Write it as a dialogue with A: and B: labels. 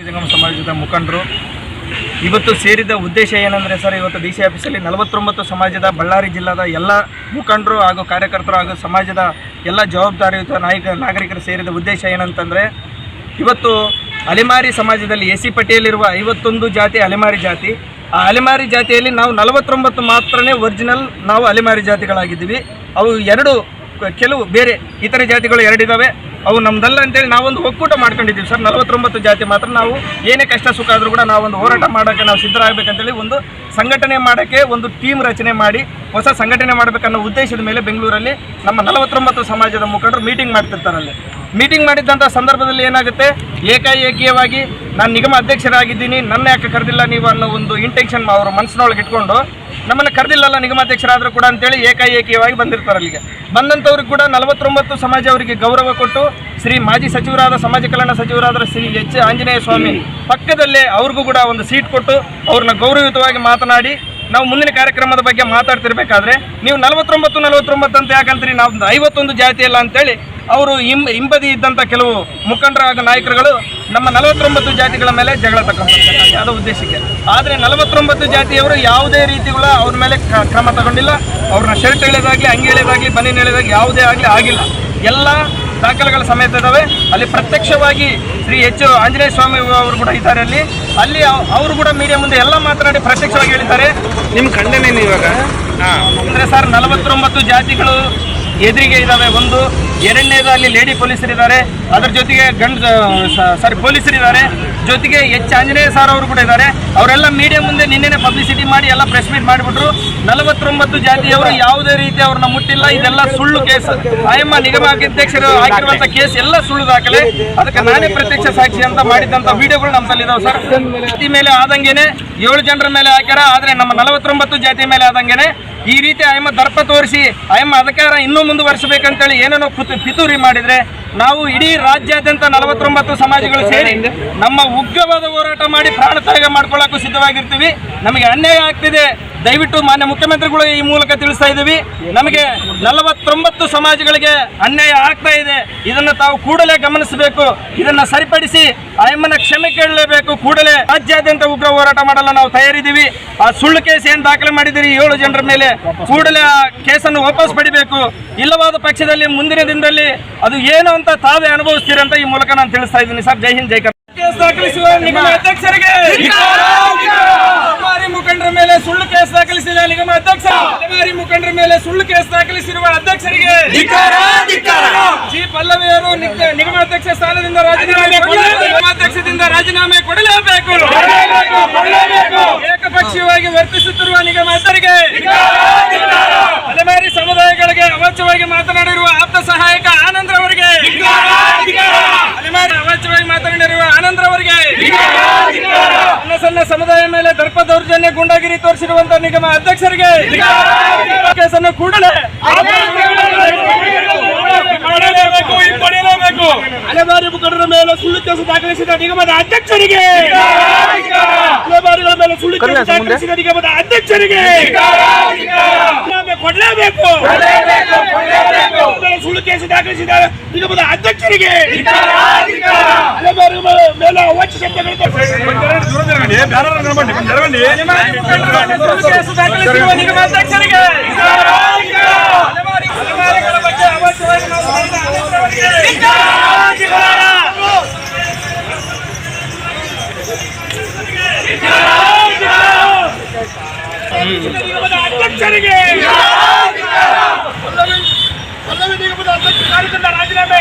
A: ಜಂಗಮ ಸಮಾಜದ ಮುಖಂಡರು. ಇವತ್ತು ಸೇರಿದ ಉದ್ದೇಶ ಏನಂದರೆ ಸರ್, ಇವತ್ತು ಡಿ ಸಿ ಆಫೀಸಲ್ಲಿ ನಲವತ್ತೊಂಬತ್ತು ಸಮಾಜದ ಬಳ್ಳಾರಿ ಜಿಲ್ಲಾದ ಎಲ್ಲ ಮುಖಂಡರು ಹಾಗೂ ಕಾರ್ಯಕರ್ತರು ಹಾಗೂ ಸಮಾಜದ ಎಲ್ಲ ಜವಾಬ್ದಾರಿಯುತ ನಾಯಕ, ನಾಗರಿಕರು ಸೇರಿದ ಉದ್ದೇಶ ಏನಂತಂದರೆ, ಇವತ್ತು ಅಲೆಮಾರಿ ಸಮಾಜದಲ್ಲಿ ಎ ಸಿ ಪಟ್ಟಿಯಲ್ಲಿರುವ ಐವತ್ತೊಂದು ಜಾತಿ ಅಲೆಮಾರಿ ಜಾತಿ. ಆ ಅಲೆಮಾರಿ ಜಾತಿಯಲ್ಲಿ ನಾವು ನಲವತ್ತೊಂಬತ್ತು ಮಾತ್ರನೇ ಒರಿಜಿನಲ್ ನಾವು ಅಲೆಮಾರಿ ಜಾತಿಗಳಾಗಿದ್ದೀವಿ. ಅವು ಎರಡು, ಕೆಲವು ಬೇರೆ ಇತರೆ ಜಾತಿಗಳು ಎರಡಿದ್ದಾವೆ ಅವು ನಮ್ದಲ್ಲ ಅಂತೇಳಿ ನಾವೊಂದು ಒಕ್ಕೂಟ ಮಾಡ್ಕೊಂಡಿದ್ದೀವಿ ಸರ್. ನಲವತ್ತೊಂಬತ್ತು ಜಾತಿ ಮಾತ್ರ ನಾವು ಏನೇ ಕಷ್ಟ ಸುಖ ಆದರೂ ಕೂಡ ನಾವೊಂದು ಹೋರಾಟ ಮಾಡೋಕ್ಕೆ ನಾವು ಸಿದ್ಧರಾಗಬೇಕಂತೇಳಿ ಒಂದು ಸಂಘಟನೆ ಮಾಡೋಕ್ಕೆ ಒಂದು ಟೀಮ್ ರಚನೆ ಮಾಡಿ ಹೊಸ ಸಂಘಟನೆ ಮಾಡಬೇಕನ್ನೋ ಉದ್ದೇಶದ ಮೇಲೆ ಬೆಂಗಳೂರಲ್ಲಿ ನಮ್ಮ ನಲವತ್ತೊಂಬತ್ತು ಸಮಾಜದ ಮುಖಂಡರು ಮೀಟಿಂಗ್ ಮಾಡ್ತಿರ್ತಾರಲ್ಲಿ ಮೀಟಿಂಗ್ ಮಾಡಿದ್ದಂಥ ಸಂದರ್ಭದಲ್ಲಿ ಏನಾಗುತ್ತೆ? ಏಕಾಏಕಿಯವಾಗಿ ನಾನು ನಿಗಮ ಅಧ್ಯಕ್ಷರಾಗಿದ್ದೀನಿ, ನನ್ನ ಯಾಕೆ ಕರೆದಿಲ್ಲ ನೀವು ಅನ್ನೋ ಒಂದು ಇಂಟೆನ್ಷನ್ ಅವರು ಮನಸ್ಸಿನೊಳಗೆ ಇಟ್ಕೊಂಡು ನಮ್ಮನ್ನು ಕರೆದಿಲ್ಲಲ್ಲ ನಿಗಮಾಧ್ಯಕ್ಷರಾದರೂ ಕೂಡ ಅಂತೇಳಿ ಏಕಾಏಕಿಯವಾಗಿ ಬಂದಿರ್ತಾರೆ ಅಲ್ಲಿಗೆ. ಬಂದಂಥವ್ರಿಗೆ ಕೂಡ ನಲವತ್ತೊಂಬತ್ತು ಸಮಾಜ ಅವರಿಗೆ ಗೌರವ ಕೊಟ್ಟು ಶ್ರೀ ಮಾಜಿ ಸಚಿವರಾದ ಸಮಾಜ ಕಲ್ಯಾಣ ಸಚಿವರಾದ ಶ್ರೀ ಎಚ್ ಆಂಜನೇಯ ಸ್ವಾಮಿ ಪಕ್ಕದಲ್ಲೇ ಅವ್ರಿಗೂ ಕೂಡ ಒಂದು ಸೀಟ್ ಕೊಟ್ಟು ಅವ್ರನ್ನ ಗೌರವಯುತವಾಗಿ ಮಾತನಾಡಿ ನಾವು ಮುಂದಿನ ಕಾರ್ಯಕ್ರಮದ ಬಗ್ಗೆ ಮಾತಾಡ್ತಿರ್ಬೇಕಾದ್ರೆ ನೀವು ನಲವತ್ತೊಂಬತ್ತು ನಲವತ್ತೊಂಬತ್ತು ಅಂತ ಯಾಕಂತೀರಿ? ನಾವು ಐವತ್ತೊಂದು ಜಾತಿ ಅಲ್ಲ ಅಂತೇಳಿ ಅವರು ಹಿಂ ಹಿಂಬದಿ ಇದ್ದಂಥ ಕೆಲವು ಮುಖಂಡರ ಹಾಗೂ ನಾಯಕರುಗಳು ನಮ್ಮ ನಲವತ್ತೊಂಬತ್ತು ಜಾತಿಗಳ ಮೇಲೆ ಜಗಳ ತಗೊಂಡಿರ್ತಾರೆ ಯಾವುದೋ ಉದ್ದೇಶಕ್ಕೆ. ಆದರೆ ನಲವತ್ತೊಂಬತ್ತು ಜಾತಿಯವರು ಯಾವುದೇ ರೀತಿಗಳ ಅವ್ರ ಮೇಲೆ ಕ್ರಮ ತಗೊಂಡಿಲ್ಲ. ಅವ್ರನ್ನ ಶರ್ಟ್ ಎಳೆದಾಗಲಿ ಹಂಗೆ ಎಳೆದಾಗಲಿ, ಬನ್ನಿ ಎಳೆದಾಗಲಿ ಯಾವುದೇ ಆಗಲಿ ಆಗಿಲ್ಲ. ಎಲ್ಲ ದಾಖಲೆಗಳ ಸಮೇತ ಇದ್ದಾವೆ ಅಲ್ಲಿ ಪ್ರತ್ಯಕ್ಷವಾಗಿ ಶ್ರೀ ಎಚ್ ಆಂಜನೇಯ ಸ್ವಾಮಿ ಅವರು ಕೂಡ ಇದ್ದಾರೆ ಅಲ್ಲಿ. ಅಲ್ಲಿ ಅವ್- ಅವರು ಕೂಡ ಮೀಡಿಯಾ ಮುಂದೆ ಎಲ್ಲ ಮಾತನಾಡಿ ಪ್ರತ್ಯಕ್ಷವಾಗಿ ಹೇಳಿದ್ದಾರೆ.
B: ನಿಮ್ಮ ಖಂಡನೆ ಇವಾಗ? ಹಾಂ
A: ಅಂದರೆ ಸರ್ ನಲವತ್ತೊಂಬತ್ತು ಜಾತಿಗಳು ಎದುರಿಗೆ ಇದ್ದಾವೆ ಒಂದು. ಅಲ್ಲಿ ಲೇಡಿ ಪೊಲೀಸರಿದ್ದಾರೆ. ಅದರ ಜೊತೆಗೆ ಗಂಡ ಸಾರಿ ಪೊಲೀಸರಿದ್ದಾರೆ. ಜೊತೆಗೆ ಎಚ್ ಆಂಜನೇಯ ಸರ್ ಅವರು ಕೂಡ ಇದ್ದಾರೆ. ಅವರೆಲ್ಲ ಮೀಡಿಯಾ ಮುಂದೆ ನಿನ್ನೆನೆ ಪಬ್ಲಿಸಿಟಿ ಮಾಡಿ ಎಲ್ಲ ಪ್ರೆಸ್ ಮೀಟ್ ಮಾಡಿಬಿಟ್ರು. ನಲವತ್ತೊಂಬತ್ತು ಜಾತಿಯವರು ಯಾವುದೇ ರೀತಿ ಅವ್ರನ್ನ ಮುಟ್ಟಿಲ್ಲ. ಇದೆಲ್ಲ ಸುಳ್ಳು ಕೇಸ್ ಆಯಮ್ಮ ನಿಗಮ ಅಧ್ಯಕ್ಷರು ಹಾಕಿರುವಂಥ ಕೇಸ್ ಎಲ್ಲ ಸುಳ್ಳು ದಾಖಲೆ. ಅದಕ್ಕೆ ನಾನೇ ಪ್ರತ್ಯಕ್ಷ ಸಾಕ್ಷಿ ಅಂತ ಮಾಡಿದಂತ ವಿಡಿಯೋಗಳು ನಮ್ಮಲ್ಲಿ ಇದಾವೆ ಸರ್. ಜಾತಿ ಮೇಲೆ ಆದಂಗೆನೆ ಏಳು ಜನರ ಮೇಲೆ ಹಾಕ್ಯಾರ. ಆದರೆ ನಮ್ಮ ನಲವತ್ತೊಂಬತ್ತು ಜಾತಿ ಮೇಲೆ ಆದಂಗೆನೆ ಈ ರೀತಿ ಆಯಮ್ಮ ದರ್ಪ ತೋರಿಸಿ ಆಯಮ್ಮ ಅಧಿಕಾರ ಇನ್ನೂ ಮುಂದುವರಿಸಬೇಕಂತೇಳಿ ಏನೇನೋ ಕುತು ಪಿತೂರಿ ಮಾಡಿದ್ರೆ ನಾವು ಇಡೀ ರಾಜ್ಯಾದ್ಯಂತ ನಲವತ್ತೊಂಬತ್ತು ಸಮಾಜಗಳು ಸೇರಿ ನಮ್ಮ ಉಗ್ರವಾದ ಹೋರಾಟ ಮಾಡಿ ಪ್ರಾಣ ತ್ಯಾಗ ಮಾಡ್ಕೊಳ್ಳೋಕ್ಕೂ ಸಿದ್ಧವಾಗಿರ್ತೀವಿ. ನಮಗೆ ಅನ್ಯಾಯ ಆಗ್ತಿದೆ. ದಯವಿಟ್ಟು ಮಾನ್ಯ ಮುಖ್ಯಮಂತ್ರಿಗಳು ಈ ಮೂಲಕ ತಿಳಿಸ್ತಾ ಇದ್ದೀವಿ. ನಮಗೆ ನಲವತ್ತೊಂಬತ್ತು ಸಮಾಜಗಳಿಗೆ ಅನ್ಯಾಯ ಆಗ್ತಾ ಇದೆ. ಇದನ್ನು ತಾವು ಕೂಡಲೇ ಗಮನಿಸಬೇಕು. ಇದನ್ನು ಸರಿಪಡಿಸಿ ಆಯಮ್ಮನ ಕ್ಷಮೆ ಕೇಳಲೇಬೇಕು. ಕೂಡಲೇ ರಾಜ್ಯಾದ್ಯಂತ ಉಗ್ರ ಹೋರಾಟ ಮಾಡಲು ನಾವು ತಯಾರಿದ್ದೀವಿ. ಆ ಸುಳ್ಳು ಕೇಸ್ ಏನು ದಾಖಲೆ ಮಾಡಿದ್ದೀರಿ ಏಳು ಜನರ ಮೇಲೆ? ಕೂಡಲೇ ಆ ಕೇಸನ್ನು ವಾಪಸ್ ಪಡಿಬೇಕು. ಇಲ್ಲವಾದ ಪಕ್ಷದಲ್ಲಿ ಮುಂದಿನ ದಿನದಲ್ಲಿ ಅದು ಏನು ಅಂತ ತಾವೇ ಅನುಭವಿಸ್ತೀರಂತ ಈ ಮೂಲಕ ನಾನು ತಿಳಿಸ್ತಾ ಇದ್ದೀನಿ. ಸರ್ ಜೈ ಹಿಂದ್ ಜೈ ಕರ್ನಾಟಕ. ಕೇಸ್ ದಾಖಲಿಸುವ ನಿಗಮ ಅಧ್ಯಕ್ಷರಿಗೆ ಮುಖಂಡರ ಮೇಲೆ ಸುಳ್ಳು ಕೇಸ್ ದಾಖಲಿಸಿದ ನಿಗಮ ಅಧ್ಯಕ್ಷ. ಅಧಿಕಾರಿ ಮುಖಂಡರ ಮೇಲೆ ಸುಳ್ಳು ಕೇಸ್ ದಾಖಲಿಸಿರುವ ಅಧ್ಯಕ್ಷರಿಗೆ ಜಿ ಪಲ್ಲವಿಯವರು ನಿಗಮ ಅಧ್ಯಕ್ಷ ಸ್ಥಾನದಿಂದ ರಾಜೀನಾಮೆ. ನಿಗಮಾಧ್ಯಕ್ಷದಿಂದ ರಾಜೀನಾಮೆ ಕೊಡಲೇಬೇಕು. ಏಕಪಕ್ಷೀಯವಾಗಿ ವರ್ತಿಸುತ್ತಿರುವ ನಿಗಮ ಅಲೆಮಾರಿ ದೌರ್ಜನ್ಯ ಗುಂಡಾಗಿರಿ ತೋರಿಸಿರುವಂತಹ ನಿಗಮ ಅಧ್ಯಕ್ಷರಿಗೆ ಕೇಸನ್ನು ಕೂಡಲೇ ಹಿಂಪಡೆಯಲೇಬೇಕು
B: ಅಲೆಮಾರಿ ಮುಖಂಡರ ಮೇಲೆ ಸುಳ್ಳು ಕೇಸು ದಾಖಲಿಸಿದ ನಿಗಮದ ಅಧ್ಯಕ್ಷರಿಗೆ ಅಲೆಮಾರಿಗಳ ಮೇಲೆ ಸುಳ್ಳು ಕೇಸು ದಾಖಲಿಸಿದ ನಿಗಮದ ಅಧ್ಯಕ್ಷರಿಗೆ ಕೊಡಲೇಬೇಕು ಸುಳ್ಳು ಕೇಸು ದಾಖಲಿಸಿದ ನಿಗಮದ ಅಧ್ಯಕ್ಷರಿಗೆ ಮೇಲೆ ಅವಾಚ್ಯ ಶಬ್ದಗಳು
A: ನಿಗಮ ಅಧ್ಯಕ್ಷರಿಗೆ ಬಗ್ಗೆ
B: రాజీనామా